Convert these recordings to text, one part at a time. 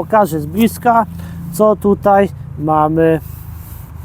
pokażę z bliska, co tutaj mamy.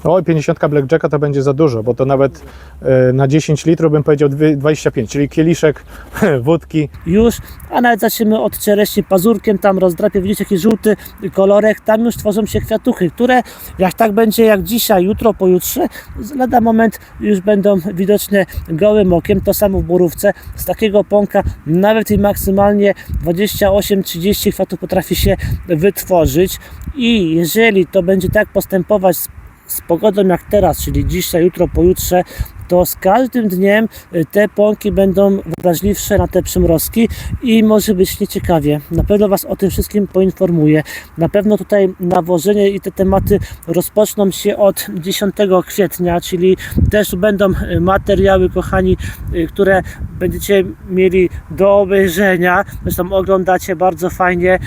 Oj, 50 Blackjacka to będzie za dużo, bo to nawet e, na 10 litrów bym powiedział dwie- 25, czyli kieliszek wódki. już, a nawet zaczniemy od czereśni pazurkiem, tam rozdrapie, widzicie jaki żółty kolorek, tam już tworzą się kwiatuchy, które jak tak będzie jak dzisiaj, jutro, pojutrze, lada moment już będą widoczne gołym okiem, to samo w borówce, z takiego pąka nawet i maksymalnie 28-30 kwiatów potrafi się wytworzyć i jeżeli to będzie tak postępować z z pogodą jak teraz, czyli dzisiaj, jutro, pojutrze, to z każdym dniem y, te pąki będą wrażliwsze na te przymrozki i może być nieciekawie. Na pewno Was o tym wszystkim poinformuję. Na pewno tutaj nawożenie i te tematy rozpoczną się od 10 kwietnia, czyli też będą y, materiały, kochani, y, które będziecie mieli do obejrzenia. Zresztą oglądacie bardzo fajnie.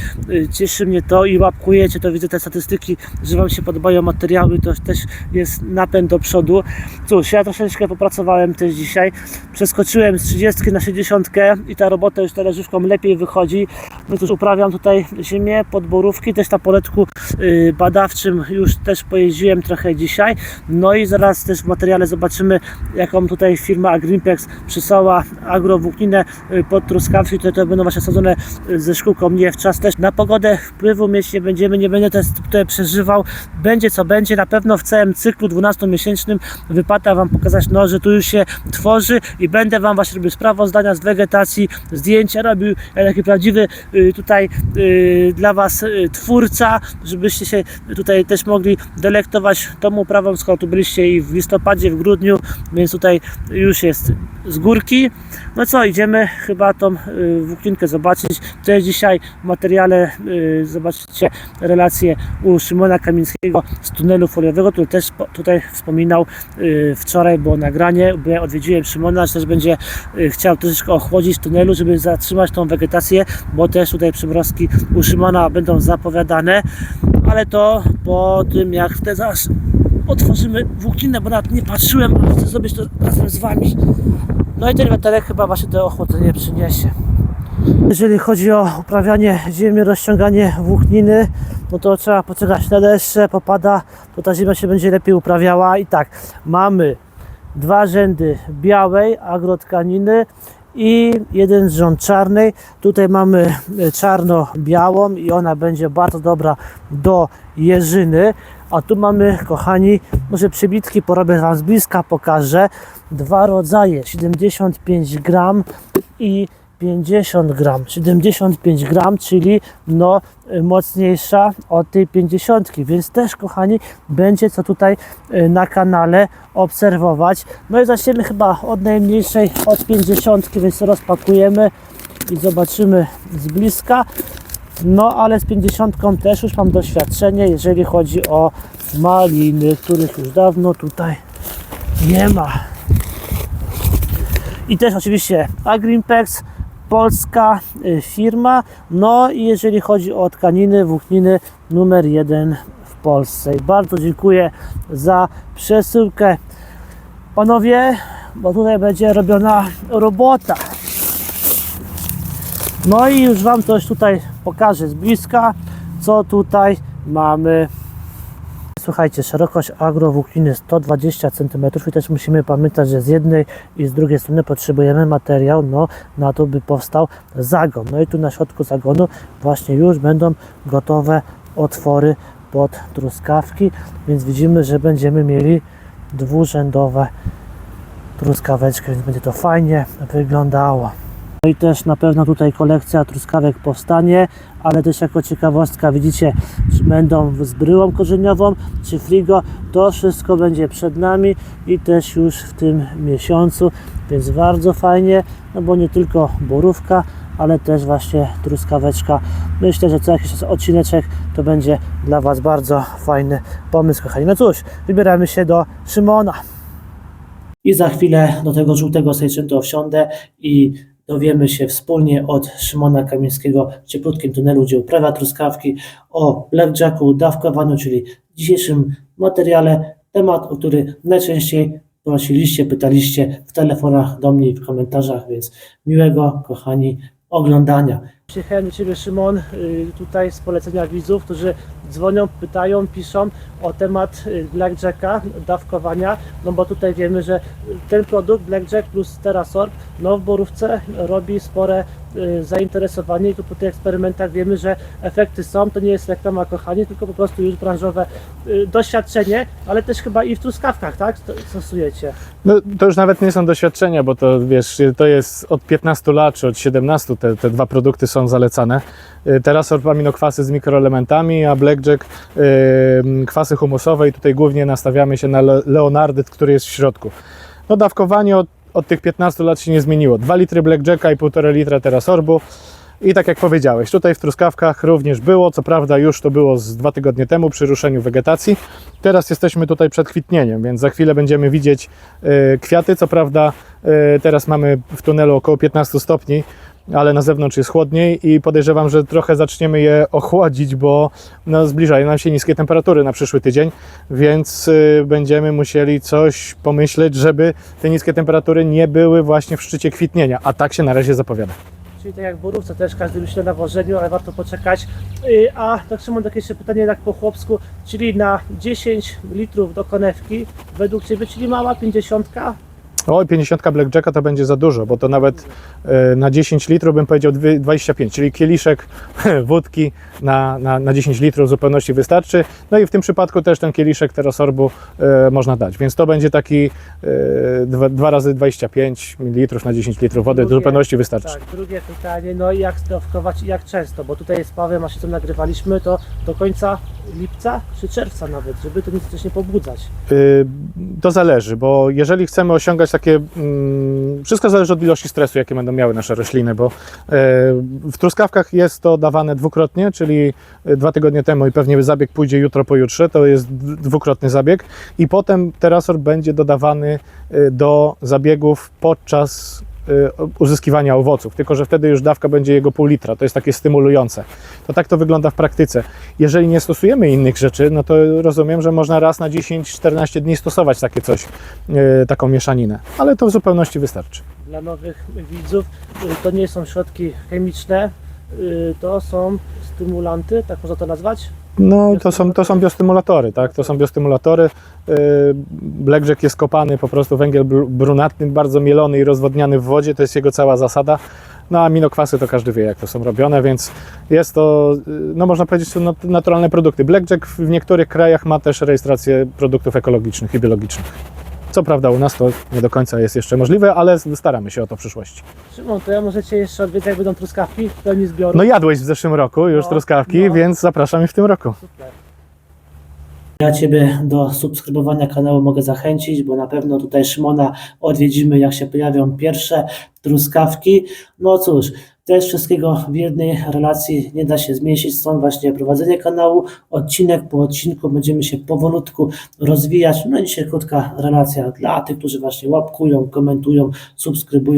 Cieszy mnie to i łapkujecie, to widzę te statystyki, że Wam się podobają materiały, to też jest napęd do przodu. Cóż, ja troszeczkę popracowałem też dzisiaj. Przeskoczyłem z 30 na 60 i ta robota już teraz już lepiej wychodzi. No cóż, uprawiam tutaj ziemię pod borówki, też na poletku y, badawczym już też pojeździłem trochę dzisiaj. No i zaraz też w materiale zobaczymy, jaką tutaj firma Agrimpex przysłała agrowłókninę y, pod truskawki, które to będą właśnie sadzone y, ze szkółką nie w czas też. Na pogodę wpływu mieć nie będziemy, nie będę też tutaj przeżywał. Będzie co będzie, na pewno w całym cyklu 12-miesięcznym wypada Wam pokazać, no, że tu już się tworzy i będę Wam właśnie robił sprawozdania z wegetacji, zdjęcia robił, taki prawdziwy y, tutaj y, dla Was y, twórca, żebyście się tutaj też mogli delektować tą uprawą, skoro tu byliście i w listopadzie, w grudniu, więc tutaj już jest z górki. No co, idziemy chyba tą y, włókninkę zobaczyć. Też dzisiaj w materiale y, zobaczycie relację u Szymona Kamińskiego z tunelu foliowego, który też tutaj wspominał y, wczoraj było nagranie, bo ja odwiedziłem Szymona, że też będzie chciał troszeczkę ochłodzić tunelu, żeby zatrzymać tą wegetację, bo też tutaj przymrozki u Szymona będą zapowiadane, ale to po tym jak teraz otworzymy włókninę, bo nawet nie patrzyłem, ale chcę zrobić to razem z Wami. No i ten wiaterek chyba właśnie to ochłodzenie przyniesie. Jeżeli chodzi o uprawianie ziemi, rozciąganie włókniny, no to trzeba poczekać na deszcze, popada, to ta ziemia się będzie lepiej uprawiała. I tak, mamy dwa rzędy białej agrotkaniny i jeden rząd czarnej. Tutaj mamy e, czarno-białą i ona będzie bardzo dobra do jeżyny. A tu mamy, kochani, może przybitki porobię Wam z bliska, pokażę. Dwa rodzaje, 75 gram i 50 gram. 75 gram, czyli no mocniejsza od tej 50, więc też, kochani, będzie co tutaj y, na kanale obserwować. No i zaczniemy chyba od najmniejszej, od 50, więc rozpakujemy i zobaczymy z bliska. No ale z 50 też już mam doświadczenie, jeżeli chodzi o maliny, których już dawno tutaj nie ma. I też oczywiście Agrimpex, polska y, firma. No i jeżeli chodzi o tkaniny, włókniny numer jeden w Polsce. I bardzo dziękuję za przesyłkę. Panowie, bo tutaj będzie robiona robota. No i już Wam coś tutaj pokażę z bliska, co tutaj mamy. Słuchajcie, szerokość agrowłókniny 120 cm i też musimy pamiętać, że z jednej i z drugiej strony potrzebujemy materiał no, na to, by powstał zagon. No i tu na środku zagonu właśnie już będą gotowe otwory pod truskawki, więc widzimy, że będziemy mieli dwurzędowe truskaweczki, więc będzie to fajnie wyglądało. No i też na pewno tutaj kolekcja truskawek powstanie, ale też jako ciekawostka widzicie, czy będą z bryłą korzeniową, czy frigo, to wszystko będzie przed nami i też już w tym miesiącu, więc bardzo fajnie, no bo nie tylko borówka, ale też właśnie truskaweczka. Myślę, że co jakiś czas odcineczek to będzie dla Was bardzo fajny pomysł, kochani. No cóż, wybieramy się do Szymona. I za chwilę do tego żółtego sejczęto wsiądę i dowiemy się wspólnie od Szymona Kamińskiego w cieplutkim tunelu, gdzie uprawia truskawki o blackjacku dawkowaniu, czyli dzisiejszym materiale temat, o który najczęściej prosiliście, pytaliście w telefonach do mnie i w komentarzach, więc miłego, kochani, oglądania. Przyjechałem do Ciebie, Szymon, y, tutaj z polecenia widzów, którzy dzwonią, pytają, piszą o temat y, Blackjacka, dawkowania, no bo tutaj wiemy, że ten produkt Blackjack plus Terasorb, no w Borówce robi spore y, zainteresowanie i tu po tych eksperymentach wiemy, że efekty są, to nie jest reklama kochani, tylko po prostu już branżowe doświadczenie, ale też chyba i w truskawkach, tak, sto- stosujecie. No, to już nawet nie są doświadczenia, bo to wiesz, to jest od 15 lat czy od 17 te, te dwa produkty są zalecane. Y, Teraz aminokwasy z mikroelementami, a Blackjack y, kwasy humusowe i tutaj głównie nastawiamy się na le- leonardyt, który jest w środku. No dawkowanie od, od tych 15 lat się nie zmieniło. 2 litry Blackjacka i 1,5 litra Terasorbu. I tak jak powiedziałeś, tutaj w truskawkach również było, co prawda już to było z dwa tygodnie temu przy ruszeniu wegetacji. Teraz jesteśmy tutaj przed kwitnieniem, więc za chwilę będziemy widzieć e, kwiaty. Co prawda teraz mamy w tunelu około 15 stopni, ale na zewnątrz jest chłodniej i podejrzewam, że trochę zaczniemy je ochłodzić, bo no, zbliżają nam się niskie temperatury na przyszły tydzień, więc e, będziemy musieli coś pomyśleć, żeby te niskie temperatury nie były właśnie w szczycie kwitnienia, a tak się na razie zapowiada. Czyli tak jak w Borówce też każdy myśli o nawożeniu, ale warto poczekać. Y, A tak Szymon, takie jeszcze pytanie tak po chłopsku, czyli na 10 litrów do konewki, według Ciebie, czyli mała 50, Oj, 50 Blackjacka to będzie za dużo, bo to nawet e, na 10 litrów bym powiedział dwie- 25, czyli kieliszek wódki na, na, na 10 litrów w zupełności wystarczy. No i w tym przypadku też ten kieliszek terasorbu e, można dać, więc to będzie taki e, 2, dwa razy 25 ml na 10 litrów wody w Drugie- zupełności wystarczy. Tak, drugie pytanie, no i jak dawkować i jak często, bo tutaj z Pawłem, a się co nagrywaliśmy, to do końca lipca czy czerwca nawet, żeby to nic też nie pobudzać. Y, To zależy, bo jeżeli chcemy osiągać takie. mm, Wszystko zależy od ilości stresu, jakie będą miały nasze rośliny, bo e, w truskawkach jest to dawane dwukrotnie, czyli e, dwa tygodnie temu i pewnie zabieg pójdzie jutro, pojutrze, to jest dwukrotny zabieg i potem terasor będzie dodawany e, do zabiegów podczas uzyskiwania owoców, tylko że wtedy już dawka będzie jego pół litra, to jest takie stymulujące. To tak to wygląda w praktyce. Jeżeli nie stosujemy innych rzeczy, no to rozumiem, że można raz na 10-14 dni stosować takie coś, e, taką mieszaninę, ale to w zupełności wystarczy. Dla nowych widzów y, to nie są środki chemiczne, y, to są stymulanty, tak można to nazwać? No to są, to są biostymulatory, tak? To są biostymulatory. E, Blackjack jest kopany po prostu węgiel br- brunatny, bardzo mielony i rozwodniany w wodzie, to jest jego cała zasada. No a aminokwasy to każdy wie, jak to są robione, więc jest to, y, no można powiedzieć, nat- naturalne produkty. Blackjack w niektórych krajach ma też rejestrację produktów ekologicznych i biologicznych. Co prawda u nas to nie do końca jest jeszcze możliwe, ale staramy się o to w przyszłości. Szymon, to ja możecie jeszcze odwiedzić, jak będą truskawki w pełni zbioru. No jadłeś w zeszłym roku już No, truskawki, no. więc zapraszam i w tym roku. Super. Ja Ciebie do subskrybowania kanału mogę zachęcić, bo na pewno tutaj Szymona odwiedzimy, jak się pojawią pierwsze truskawki. No cóż, też wszystkiego w jednej relacji nie da się zmieścić, stąd właśnie prowadzenie kanału. Odcinek po odcinku będziemy się powolutku rozwijać. No i dzisiaj krótka relacja dla tych, którzy właśnie łapkują, komentują, subskrybują.